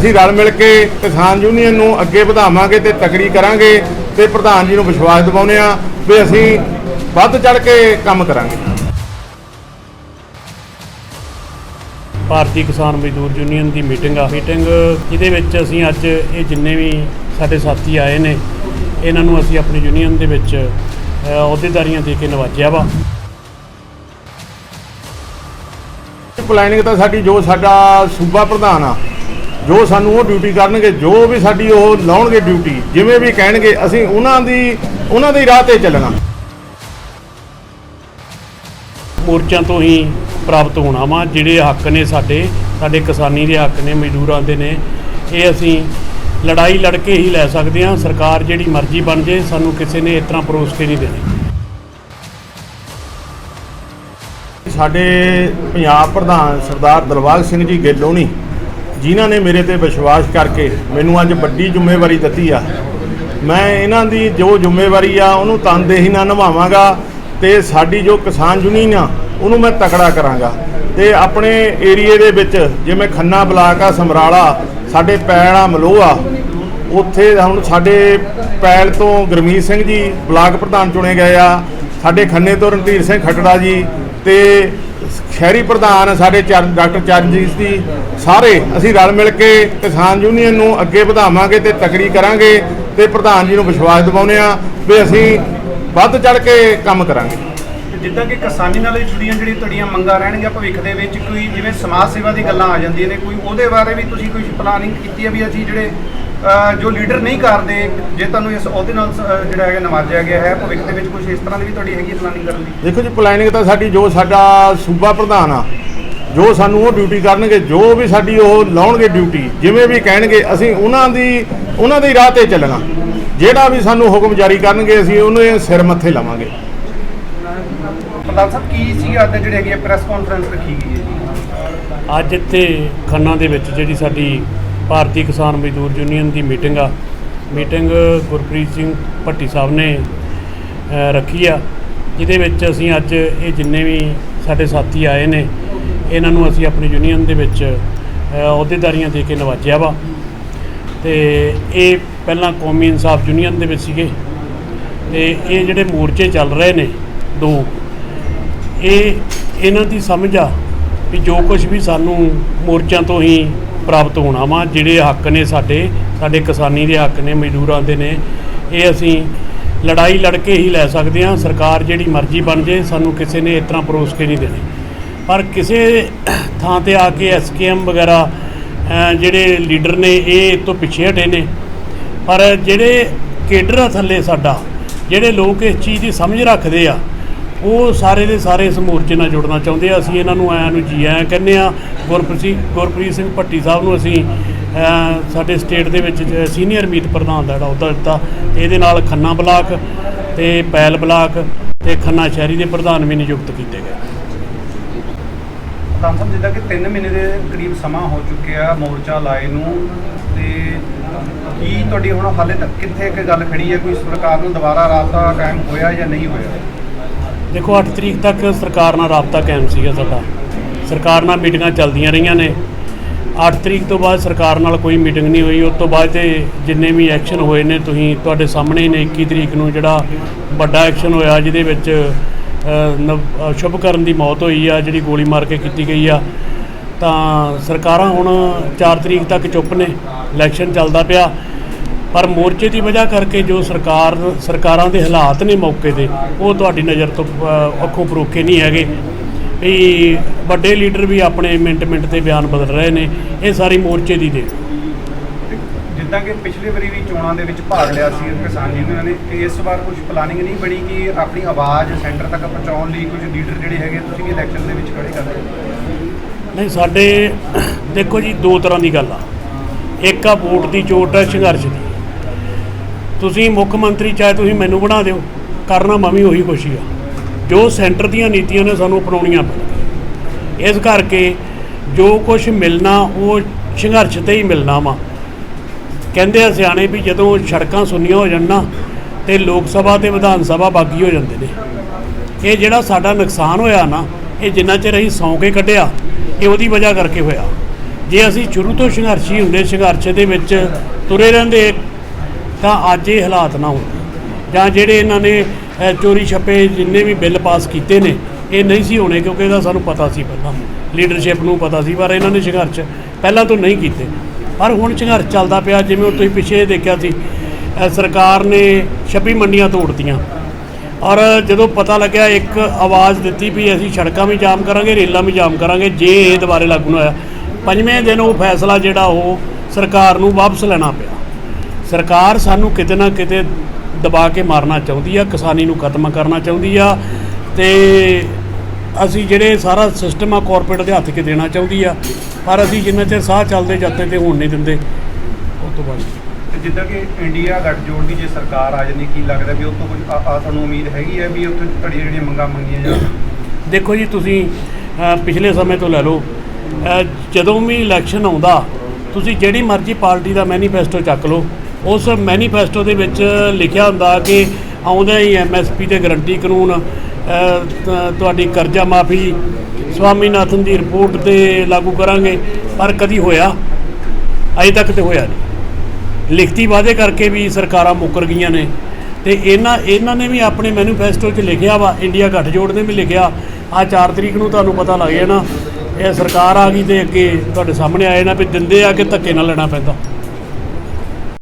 ਅਸੀਂ ਰਲ ਮਿਲ ਕੇ ਕਿਸਾਨ ਯੂਨੀਅਨ ਨੂੰ ਅੱਗੇ ਵਧਾਵਾਂਗੇ ਤੇ ਤਕੜੀ ਕਰਾਂਗੇ ਤੇ ਪ੍ਰਧਾਨ ਜੀ ਨੂੰ ਵਿਸ਼ਵਾਸ ਦਿਵਾਉਂਦੇ ਆ ਵੀ ਅਸੀਂ ਵੱਧ ਚੜ ਕੇ ਕੰਮ ਕਰਾਂਗੇ। ਭਾਰਤੀ ਕਿਸਾਨ ਮਜ਼ਦੂਰ ਯੂਨੀਅਨ ਦੀ ਮੀਟਿੰਗ ਆ। ਮੀਟਿੰਗ ਜਿਹਦੇ ਵਿੱਚ ਅਸੀਂ ਅੱਜ ਇਹ ਜਿੰਨੇ ਵੀ ਸਾਡੇ ਸਾਥੀ ਆਏ ਨੇ ਇਹਨਾਂ ਨੂੰ ਅਸੀਂ ਆਪਣੀ ਯੂਨੀਅਨ ਦੇ ਵਿੱਚ ਅਹੁਦੇਦਾਰੀਆਂ ਦੇ ਕੇ ਨਵਾਜਿਆ ਵਾ। ਪਲੈਨਿੰਗ ਤਾਂ ਸਾਡੀ ਜੋ ਸਾਡਾ ਸੂਬਾ ਪ੍ਰਧਾਨ ਆ ਜੋ ਸਾਨੂੰ ਉਹ ਡਿਊਟੀ ਕਰਨਗੇ ਜੋ ਵੀ ਸਾਡੀ ਉਹ ਲਾਉਣਗੇ ਡਿਊਟੀ ਜਿਵੇਂ ਵੀ ਕਹਿਣਗੇ ਅਸੀਂ ਉਹਨਾਂ ਦੀ ਉਹਨਾਂ ਦੀ ਰਾਹ ਤੇ ਚੱਲਣਾ। ਮੋਰਚਿਆਂ ਤੋਂ ਹੀ ਪ੍ਰਾਪਤ ਹੋਣਾ ਵਾ ਜਿਹੜੇ ਹੱਕ ਨੇ ਸਾਡੇ ਸਾਡੇ ਕਿਸਾਨੀ ਦੇ ਹੱਕ ਨੇ ਮਜ਼ਦੂਰਾਂ ਦੇ ਨੇ ਇਹ ਅਸੀਂ ਲੜਾਈ ਲੜ ਕੇ ਹੀ ਲੈ ਸਕਦੇ ਹਾਂ ਸਰਕਾਰ ਜਿਹੜੀ ਮਰਜ਼ੀ ਬਣ ਜੇ ਸਾਨੂੰ ਕਿਸੇ ਨੇ ਇਸ ਤਰ੍ਹਾਂ ਪਰੋਸ ਕੇ ਨਹੀਂ ਦੇਣੀ। ਸਾਡੇ ਪੰਜਾਬ ਪ੍ਰਧਾਨ ਸਰਦਾਰ ਦਲਬਾਗ ਸਿੰਘ ਜੀ ਗਿੱਲੋਣੀ ਜਿਨ੍ਹਾਂ ਨੇ ਮੇਰੇ ਤੇ ਵਿਸ਼ਵਾਸ ਕਰਕੇ ਮੈਨੂੰ ਅੱਜ ਵੱਡੀ ਜ਼ਿੰਮੇਵਾਰੀ ਦਿੱਤੀ ਆ। ਮੈਂ ਇਹਨਾਂ ਦੀ ਜੋ ਜ਼ਿੰਮੇਵਾਰੀ ਆ, ਉਹਨੂੰ ਤਨਦੇਹੀ ਨਾਲ ਨਿਭਾਵਾਂਗਾ ਤੇ ਸਾਡੀ ਜੋ ਕਿਸਾਨ ਯੂਨੀਅਨ ਆ, ਉਹਨੂੰ ਮੈਂ ਤਕੜਾ ਕਰਾਂਗਾ। ਤੇ ਆਪਣੇ ਏਰੀਏ ਦੇ ਵਿੱਚ ਜਿਵੇਂ ਖੰਨਾ ਬਲਾਕ ਆ, ਸਮਰਾਲਾ, ਸਾਡੇ ਪੈਲ ਆ, ਮਲੋਹਾ ਉੱਥੇ ਹੁਣ ਸਾਡੇ ਪੈਲ ਤੋਂ ਗੁਰਮੀਤ ਸਿੰਘ ਜੀ ਬਲਾਕ ਪ੍ਰਧਾਨ ਚੁਣੇ ਗਏ ਆ। ਸਾਡੇ ਖੰਨੇ ਤੋਂ ਰਣਧੀਰ ਸਿੰਘ ਖੱਟੜਾ ਜੀ ਤੇ ਸ਼ਹਿਰੀ ਪ੍ਰਧਾਨ ਸਾਡੇ ਚਰ- ਡਾਕਟਰ ਚਰਨਜੀਤ ਜੀ, ਸਾਰੇ ਅਸੀਂ ਰਲ ਮਿਲ ਕੇ ਕਿਸਾਨ ਯੂਨੀਅਨ ਨੂੰ ਅੱਗੇ ਵਧਾਵਾਂਗੇ ਤੇ ਤਕੜੀ ਕਰਾਂਗੇ ਤੇ ਪ੍ਰਧਾਨ ਜੀ ਨੂੰ ਵਿਸ਼ਵਾਸ ਦਿਵਾਉਂਦੇ ਆ ਵੀ ਅਸੀਂ ਵੱਧ ਚੜ ਕੇ ਕੰਮ ਕਰਾਂਗੇ। ਜਿੱਦਾਂ ਕਿ ਕਿਸਾਨੀ ਨਾਲ ਜੁੜੀਆਂ ਜਿਹੜੀ ਤੁਹਾਡੀਆਂ ਮੰਗਾਂ ਰਹਿਣਗੀਆਂ ਭਵਿੱਖ ਦੇ ਵਿੱਚ, ਕੋਈ ਜਿਵੇਂ ਸਮਾਜ ਸੇਵਾ ਦੀ ਗੱਲਾਂ ਆ ਜਾਂਦੀਆਂ ਨੇ, ਕੋਈ ਉਹਦੇ ਬਾਰੇ ਵੀ ਤੁਸੀਂ ਕੋਈ ਪਲਾਨਿੰਗ ਕੀਤੀ ਹੈ ਵੀ ਅਸੀਂ ਜਿਹੜੇ ਜੋ ਲੀਡਰ ਨਹੀਂ ਕਰਦੇ ਜੇ ਤੁਹਾਨੂੰ ਇਸ ਅਹੁਦੇ ਨਾਲ ਜਿਹੜਾ ਹੈਗਾ ਨਵਾਜਿਆ ਗਿਆ ਹੈ ਭਵਿੱਖ ਦੇ ਵਿੱਚ ਕੁਝ ਇਸ ਤਰ੍ਹਾਂ ਦੀ ਵੀ ਤੁਹਾਡੀ ਹੈਗੀ ਪਲਾਨਿੰਗ ਕਰਨ ਦੀ? ਦੇਖੋ ਜੀ ਪਲੈਨਿੰਗ ਤਾਂ ਸਾਡੀ ਜੋ ਸਾਡਾ ਸੂਬਾ ਪ੍ਰਧਾਨ ਆ ਜੋ ਸਾਨੂੰ ਉਹ ਡਿਊਟੀ ਕਰਨਗੇ ਜੋ ਵੀ ਸਾਡੀ ਉਹ ਲਾਉਣਗੇ ਡਿਊਟੀ ਜਿਵੇਂ ਵੀ ਕਹਿਣਗੇ ਅਸੀਂ ਉਹਨਾਂ ਦੀ ਉਹਨਾਂ ਦੀ ਰਾਹ ਤੇ ਚੱਲਣਾ। ਜਿਹੜਾ ਵੀ ਸਾਨੂੰ ਹੁਕਮ ਜਾਰੀ ਕਰਨਗੇ ਅਸੀਂ ਉਹਨੂੰ ਸਿਰ ਮੱਥੇ ਲਾਵਾਂਗੇ। ਪ੍ਰਧਾਨ ਸਾਹਿਬ ਕੀ ਸੀ ਅੱਜ ਜਿਹੜੀ ਹੈਗੀ ਪ੍ਰੈਸ ਕਾਨਫਰੰਸ ਰੱਖੀ ਗਈ ਹੈ ਜੀ? ਅੱਜ ਇੱਥੇ ਖੰਨਾ ਦੇ ਵਿੱਚ ਜਿਹੜੀ ਸਾਡੀ ਭਾਰਤੀ ਕਿਸਾਨ ਮਜ਼ਦੂਰ ਯੂਨੀਅਨ ਦੀ ਮੀਟਿੰਗ ਆ। ਮੀਟਿੰਗ ਗੁਰਪ੍ਰੀਤ ਸਿੰਘ ਭੱਟੀ ਸਾਹਿਬ ਨੇ ਰੱਖੀ ਆ। ਜਿਹਦੇ ਵਿੱਚ ਅਸੀਂ ਅੱਜ ਇਹ ਜਿੰਨੇ ਵੀ ਸਾਡੇ ਸਾਥੀ ਆਏ ਨੇ, ਇਹਨਾਂ ਨੂੰ ਅਸੀਂ ਆਪਣੀ ਯੂਨੀਅਨ ਦੇ ਵਿੱਚ ਅਹੁਦੇਦਾਰੀਆਂ ਦੇ ਕੇ ਨਵਾਜਿਆ ਵਾ। ਤੇ ਇਹ ਪਹਿਲਾਂ ਕੌਮੀ ਇਨਸਾਫ ਯੂਨੀਅਨ ਦੇ ਵਿੱਚ ਸੀਗੇ। ਤੇ ਇਹ ਜਿਹੜੇ ਮੋਰਚੇ ਚੱਲ ਰਹੇ ਨੇ, ਦੋ, ਇਹ ਇਹਨਾਂ ਦੀ ਸਮਝ ਆ ਵੀ ਜੋ ਕੁਝ ਵੀ ਸਾਨੂੰ ਮੋਰਚਿਆਂ ਤੋਂ ਹੀ ਪ੍ਰਾਪਤ ਹੋਣਾ ਵਾ, ਜਿਹੜੇ ਹੱਕ ਨੇ ਸਾਡੇ ਸਾਡੇ ਕਿਸਾਨੀ ਦੇ ਹੱਕ ਨੇ, ਮਜ਼ਦੂਰਾਂ ਦੇ ਨੇ, ਇਹ ਅਸੀਂ ਲੜਾਈ ਲੜ ਕੇ ਹੀ ਲੈ ਸਕਦੇ ਹਾਂ, ਸਰਕਾਰ ਜਿਹੜੀ ਮਰਜ਼ੀ ਬਣ ਜੇ, ਸਾਨੂੰ ਕਿਸੇ ਨੇ ਇਸ ਤਰ੍ਹਾਂ ਪਰੋਸ ਕੇ ਨਹੀਂ ਦੇਣੀ। ਪਰ ਕਿਸੇ ਥਾਂ ਤੇ ਆ ਕੇ ਐਸਕੇਐਮ ਵਗੈਰਾ ਜਿਹੜੇ ਲੀਡਰ ਨੇ, ਇਹ ਇਹ ਤੋਂ ਪਿੱਛੇ ਹਟੇ ਨੇ। ਪਰ ਜਿਹੜੇ ਕੇਡਰ ਆ ਥੱਲੇ ਸਾਡਾ, ਜਿਹੜੇ ਲੋਕ ਇਸ ਚੀਜ਼ ਦੀ ਸਮਝ ਰੱਖਦੇ ਆ ਉਹ ਸਾਰੇ ਦੇ ਸਾਰੇ ਇਸ ਮੋਰਚੇ ਨਾਲ ਜੁੜਨਾ ਚਾਹੁੰਦੇ ਆ। ਅਸੀਂ ਇਹਨਾਂ ਨੂੰ ਆਇਆਂ ਨੂੰ ਜੀ ਆਇਆਂ ਕਹਿੰਦੇ ਆ। ਗੁਰਪ੍ਰੀਤ ਗੁਰਪ੍ਰੀਤ ਸਿੰਘ ਭੱਟੀ ਸਾਹਿਬ ਨੂੰ ਅਸੀਂ ਸਾਡੇ ਸਟੇਟ ਦੇ ਵਿੱਚ ਸੀਨੀਅਰ ਮੀਤ ਪ੍ਰਧਾਨ ਦਾ ਜਿਹੜਾ ਅਹੁਦਾ ਦਿੱਤਾ। ਤੇ ਇਹਦੇ ਨਾਲ ਖੰਨਾ ਬਲਾਕ ਤੇ ਪੈਲ ਬਲਾਕ ਤੇ ਖੰਨਾ ਸ਼ਹਿਰੀ ਦੇ ਪ੍ਰਧਾਨ ਵੀ ਨਿਯੁਕਤ ਕੀਤੇ ਗਏ। ਸਾਹਿਬ ਜਿੱਦਾਂ ਕਿ 3 ਮਹੀਨੇ ਦੇ ਕਰੀਬ ਸਮਾਂ ਹੋ ਚੁੱਕਿਆ ਮੋਰਚਾ ਲਾਏ ਨੂੰ, ਤੇ ਕੀ ਤੁਹਾਡੀ ਹੁਣ ਹਾਲੇ ਤੱਕ ਕਿੱਥੇ ਇੱਕ ਗੱਲ ਖੜੀ ਹੈ? ਕੋਈ ਸਰਕਾਰ ਨੂੰ ਦੁਬਾਰਾ ਰਾਬਤਾ ਕਾਇਮ ਹੋਇਆ ਜਾਂ ਨਹੀਂ ਹੋਇਆ? ਦੇਖੋ 8 ਤਰੀਕ ਤੱਕ ਸਰਕਾਰ ਨਾਲ ਰਾਬਤਾ ਕਾਇਮ ਸੀਗਾ ਸਾਡਾ। ਸਰਕਾਰ ਨਾਲ ਮੀਟਿੰਗਾਂ ਚੱਲਦੀਆਂ ਰਹੀਆਂ ਨੇ। 8 ਤਰੀਕ ਤੋਂ ਬਾਅਦ ਸਰਕਾਰ ਨਾਲ ਕੋਈ ਮੀਟਿੰਗ ਨਹੀਂ ਹੋਈ। ਉਸ ਤੋਂ ਬਾਅਦ ਤੇ ਜਿੰਨੇ ਵੀ ਐਕਸ਼ਨ ਹੋਏ ਨੇ, ਤੁਸੀਂ ਤੁਹਾਡੇ ਸਾਹਮਣੇ ਨੇ 21 ਤਰੀਕ ਨੂੰ ਜਿਹੜਾ ਵੱਡਾ ਐਕਸ਼ਨ ਹੋਇਆ, ਜਿਹਦੇ ਵਿੱਚ ਨਵ- ਸ਼ੁਭਕਰਨ ਦੀ ਮੌਤ ਹੋਈ ਆ, ਜਿਹੜੀ ਗੋਲੀ ਮਾਰ ਕੇ ਕੀਤੀ ਗਈ ਆ। ਤਾਂ ਸਰਕਾਰਾਂ ਹੁਣ 4 ਤਰੀਕ ਤੱਕ ਚੁੱਪ ਨੇ। ਇਲੈਕਸ਼ਨ ਚੱਲਦਾ ਪਿਆ। ਪਰ ਮੋਰਚੇ ਦੀ ਵਜ੍ਹਾ ਕਰਕੇ ਜੋ ਸਰਕਾਰ ਸਰਕਾਰਾਂ ਦੇ ਹਾਲਾਤ ਨੇ ਮੌਕੇ ਦੇ ਉਹ ਤੁਹਾਡੀ ਨਜ਼ਰ ਤੋਂ ਅੱਖੋਂ ਪਰੋਖੇ ਨਹੀਂ ਹੈਗੇ। ਵੀ ਵੱਡੇ ਲੀਡਰ ਵੀ ਆਪਣੇ ਮਿੰਟ ਮਿੰਟ ਤੇ ਬਿਆਨ ਬਦਲ ਰਹੇ ਨੇ ਇਹ ਸਾਰੀ ਮੋਰਚੇ ਦੀ ਦੇ ਜਿੱਦਾਂ ਕਿ ਪਿਛਲੀ ਵਾਰੀ ਵੀ ਚੋਣਾਂ ਦੇ ਵਿੱਚ ਭਾਗ ਲਿਆ ਸੀ ਕਿਸਾਨ ਯੂਨੀਅਨ ਨੇ ਇਸ ਵਾਰ ਕੁਝ ਪਲਾਨਿੰਗ ਨਹੀਂ ਬਣੀ ਕਿ ਆਪਣੀ ਆਵਾਜ਼ ਸੈਂਟਰ ਤੱਕ ਪਹੁੰਚਾਉਣ ਲਈ ਕੁਝ ਲੀਡਰ ਜਿਹੜੇ ਹੈਗੇ ਤੁਸੀਂ ਵੀ ਇਲੈਕਸ਼ਨ ਦੇ ਵਿੱਚ ਖੜੇ ਕਰਦੇ ਨਹੀਂ ਸਾਡੇ ਦੇਖੋ ਜੀ ਦੋ ਤਰ੍ਹਾਂ ਦੀ ਗੱਲ ਆ। ਇੱਕ ਆ ਵੋਟ ਦੀ ਚੋਟ ਹੈ ਸੰਘਰਸ਼ ਦੀ। ਤੁਸੀਂ ਮੁੱਖ ਮੰਤਰੀ ਚਾਹੇ ਤੁਸੀਂ ਮੈਨੂੰ ਬਣਾ ਦਿਓ, ਕਰਨਾ ਮੈਂ ਵੀ ਉਹੀ ਖੁਸ਼ੀ ਆ। ਜੋ ਸੈਂਟਰ ਦੀਆਂ ਨੀਤੀਆਂ ਨੇ ਸਾਨੂੰ ਅਪਣਾਉਣੀਆਂ ਪੈਣਗੀਆਂ। ਇਸ ਕਰਕੇ ਜੋ ਕੁਝ ਮਿਲਣਾ, ਉਹ ਸੰਘਰਸ਼ ਤੇ ਹੀ ਮਿਲਣਾ ਵਾ। ਕਹਿੰਦੇ ਆ ਸਿਆਣੇ ਵੀ ਜਦੋਂ ਸੜਕਾਂ ਸੁੰਨੀਆਂ ਹੋ ਜਾਣ ਨਾ, ਤੇ ਲੋਕ ਸਭਾ ਤੇ ਵਿਧਾਨ ਸਭਾ ਬਾਗੀ ਹੋ ਜਾਂਦੇ ਨੇ। ਇਹ ਜਿਹੜਾ ਸਾਡਾ ਨੁਕਸਾਨ ਹੋਇਆ ਨਾ, ਇਹ ਜਿੰਨਾ ਚਿਰ ਅਸੀਂ ਸੌਂ ਕੇ ਕੱਢਿਆ, ਇਹ ਉਹਦੀ ਵਜ੍ਹਾ ਕਰਕੇ ਹੋਇਆ। ਜੇ ਅਸੀਂ ਸ਼ੁਰੂ ਤੋਂ ਸੰਘਰਸ਼ੀ ਹੁੰਦੇ, ਸੰਘਰਸ਼ ਦੇ ਵਿੱਚ ਤੁਰੇ ਰਹਿੰਦੇ ਤਾਂ ਅੱਜ ਇਹ ਹਾਲਾਤ ਨਾ ਹੁੰਦੇ ਜਾਂ ਜਿਹੜੇ ਇਹਨਾਂ ਨੇ ਚੋਰੀ ਛੱਪੇ ਜਿੰਨੇ ਵੀ ਬਿੱਲ ਪਾਸ ਕੀਤੇ ਨੇ, ਇਹ ਨਹੀਂ ਸੀ ਹੋਣੇ ਕਿਉਂਕਿ ਇਹਦਾ ਸਾਨੂੰ ਪਤਾ ਸੀ ਪਹਿਲਾਂ। ਲੀਡਰਸ਼ਿਪ ਨੂੰ ਪਤਾ ਸੀ, ਪਰ ਇਹਨਾਂ ਨੇ ਸੰਘਰਸ਼ ਪਹਿਲਾਂ ਤੋਂ ਨਹੀਂ ਕੀਤੇ। ਪਰ ਹੁਣ ਸੰਘਰਸ਼ ਚੱਲਦਾ ਪਿਆ, ਜਿਵੇਂ ਉਹ ਤੁਸੀਂ ਪਿੱਛੇ ਦੇਖਿਆ ਸੀ ਸਰਕਾਰ ਨੇ 26 ਮੰਡੀਆਂ ਤੋੜਤੀਆਂ। ਔਰ ਜਦੋਂ ਪਤਾ ਲੱਗਿਆ, ਇੱਕ ਆਵਾਜ਼ ਦਿੱਤੀ ਵੀ ਅਸੀਂ ਸੜਕਾਂ ਵੀ ਜਾਮ ਕਰਾਂਗੇ, ਰੇਲਾਂ ਵੀ ਜਾਮ ਕਰਾਂਗੇ, ਜੇ ਇਹ ਦੁਬਾਰੇ ਲਾਗੂ ਨਾ ਹੋਇਆ। ਪੰਜਵੇਂ ਦਿਨ ਉਹ ਫੈਸਲਾ ਜਿਹੜਾ ਉਹ ਸਰਕਾਰ ਨੂੰ ਵਾਪਸ ਲੈਣਾ ਪਿਆ। ਸਰਕਾਰ ਸਾਨੂੰ ਕਿਤੇ ਨਾ ਕਿਤੇ ਦਬਾ ਕੇ ਮਾਰਨਾ ਚਾਹੁੰਦੀ ਆ ਕਿਸਾਨੀ ਨੂੰ ਖਤਮ ਕਰਨਾ ਚਾਹੁੰਦੀ ਆ ਤੇ ਅਸੀਂ ਜਿਹੜੇ ਸਾਰਾ ਸਿਸਟਮ ਆ ਕਾਰਪੋਰੇਟ ਦੇ ਹੱਥ 'ਚ ਦੇਣਾ ਚਾਹੁੰਦੀ ਆ ਪਰ ਅਸੀਂ ਜਿੰਨਾ ਚਿਰ ਸਾਹ ਚੱਲਦੇ ਜਾਂਦੇ ਤੇ ਹੋਣ ਨਹੀਂ ਦਿੰਦੇ ਉਹ ਤੋਂ ਬਾਅਦ। ਜਿੱਦਾਂ ਕਿ ਇੰਡੀਆ ਗੱਠਜੋੜ ਦੀ ਜੇ ਸਰਕਾਰ ਆ ਜਾਂਦੀ ਕੀ ਲੱਗਦਾ ਵੀ ਉਹ ਤੋਂ ਕੁਝ ਆ ਤੁਹਾਨੂੰ ਉਮੀਦ ਹੈਗੀ ਹੈ ਵੀ ਉੱਥੇ ਤੁਹਾਡੀਆਂ ਜਿਹੜੀਆਂ ਮੰਗਾਂ ਮੰਗੀਆਂ ਜਾਣ? ਦੇਖੋ ਜੀ ਤੁਸੀਂ ਪਿਛਲੇ ਸਮੇਂ ਤੋਂ ਲੈ ਲਓ ਜਦੋਂ ਵੀ ਇਲੈਕਸ਼ਨ ਆਉਂਦਾ ਤੁਸੀਂ ਜਿਹੜੀ ਮਰਜ਼ੀ ਪਾਰਟੀ ਦਾ ਮੈਨੀਫੈਸਟੋ ਚੱਕ ਲਓ ਉਸ ਮੈਨੀਫੈਸਟੋ ਦੇ ਵਿੱਚ ਲਿਖਿਆ ਹੁੰਦਾ ਕਿ ਆਉਂਦਾ ਹੀ ਐਮਐਸਪੀ ਤੇ ਗਰੰਟੀ ਕਾਨੂੰਨ ਤੁਹਾਡੀ ਕਰਜ਼ਾ ਮਾਫੀ, ਸਵਾਮੀਨਾਥਨ ਦੀ ਰਿਪੋਰਟ ਤੇ ਲਾਗੂ ਕਰਾਂਗੇ, ਪਰ ਕਦੀ ਹੋਇਆ? ਅਜੇ ਤੱਕ ਤੇ ਹੋਇਆ ਨਹੀਂ। ਲਿਖਤੀ ਵਾਅਦੇ ਕਰਕੇ ਵੀ ਸਰਕਾਰਾਂ ਮੁੱਕਰ ਗਈਆਂ ਨੇ। ਤੇ ਇਹਨਾਂ ਇਹਨਾਂ ਨੇ ਵੀ ਆਪਣੇ ਮੈਨੀਫੈਸਟੋ 'ਚ ਲਿਖਿਆ ਵਾ, ਇੰਡੀਆ ਗੱਠਜੋੜ ਨੇ ਵੀ ਲਿਖਿਆ। ਆ 4 ਤਰੀਕ ਨੂੰ ਤੁਹਾਨੂੰ ਪਤਾ ਲੱਗ ਜਾਣਾ, ਇਹ ਸਰਕਾਰ ਆ ਗਈ ਤੇ ਅੱਗੇ ਤੁਹਾਡੇ ਸਾਹਮਣੇ ਆਏ ਨਾ ਵੀ ਦਿੰਦੇ ਆ ਕਿ ਧੱਕੇ ਨਾਲ ਲੈਣਾ ਪੈਂਦਾ।